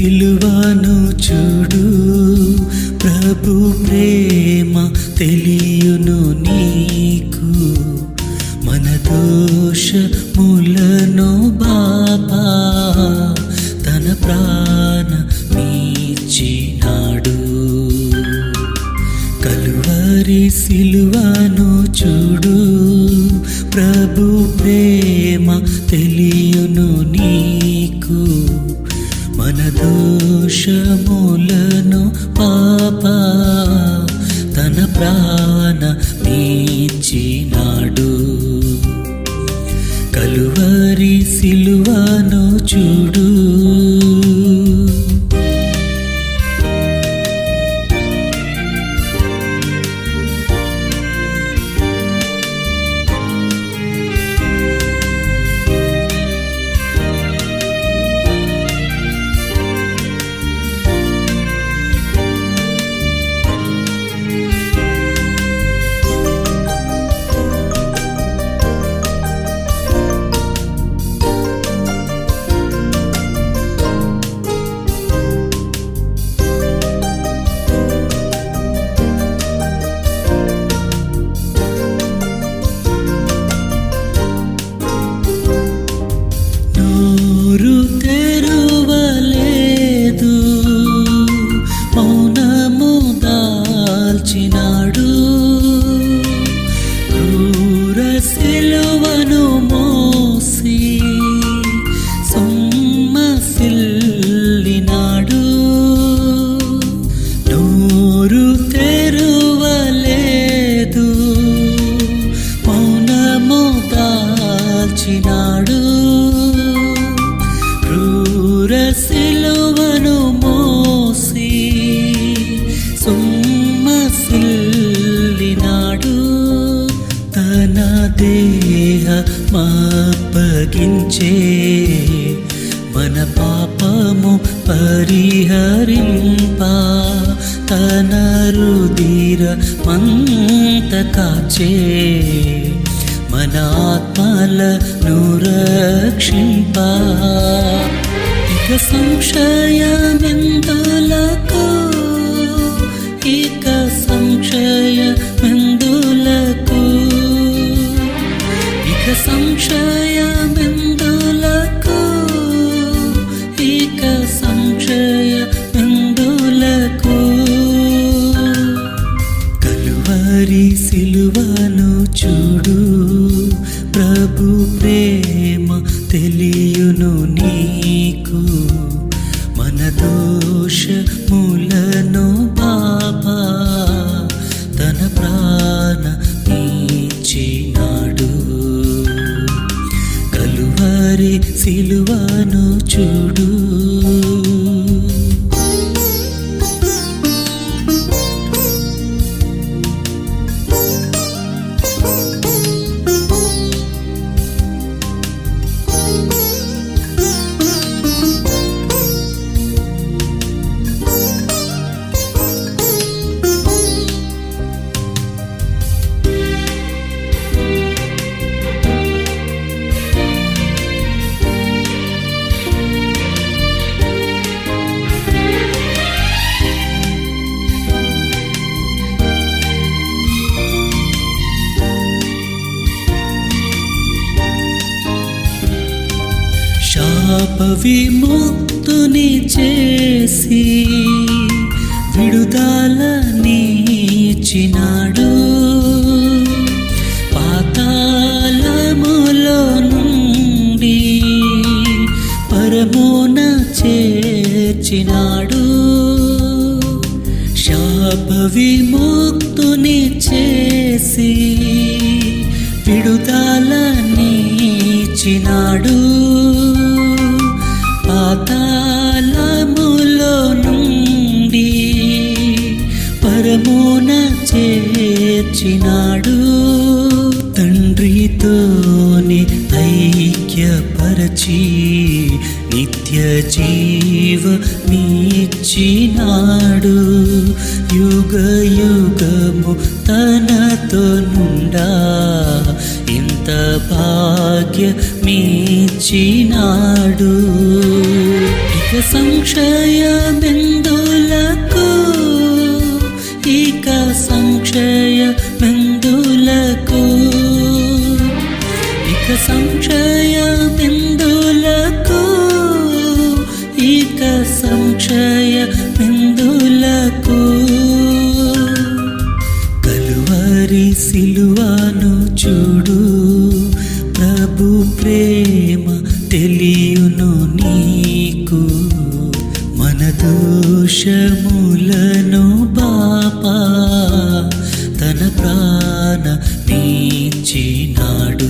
సిలువను చూడు. ప్రభు ప్రేమ తెలియను నీకు. మన దోషములను బాబా తన ప్రాణ మీచినాడు. కలువరి సిలువను చూడు. ప్రభు ప్రేమ తెలియను తన நாடோ. మన పాపము పరిహరింపా తన రుధిర మంత కాచే. మన ఆత్మలను రక్షింప ఇక సంశయమెందులకు? ఇక సంశయమెందులకు? ఇక సంశయ మరి సిలువను చూడు. ప్రభు ప్రేమ తెలియ పాప విముక్తుని చేసి విడుదల నీచినాడు. పాతాళములో నుండి పరమున చేర్చినాడు. శాప విముక్తుని చేసి విడుదల నీచినాడు. పాతాళములో నుండి పరమున చేర్చినాడు. తండ్రితోని ఐక్యపరచి నిత్య జీవ నీచ్చినాడు యుగ యుగము తనతో నుండా ఇంత భాగ్య మీచినాడు సంక్షయ బిందులకు ఇక సంక్షయ బిందులకు ఇక సంక్షయ బిందులకు ఇక సంక్షయ బిందులకు కలువరి సిలువాను చూడు ప్రభు ప్రేమ తెలియును నీకు. దోషములను బాపా తన ప్రాణ నీచినాడు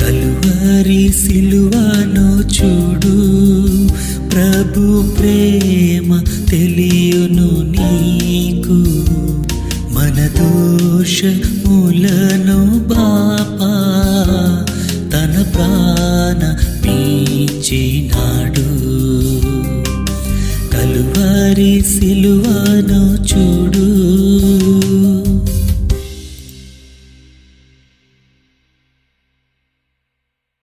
కలువరి సిలువను చూడు ప్రభు ప్రేమ తెలియను నీకు. మన దోష కలువరి సిలువను చూడు.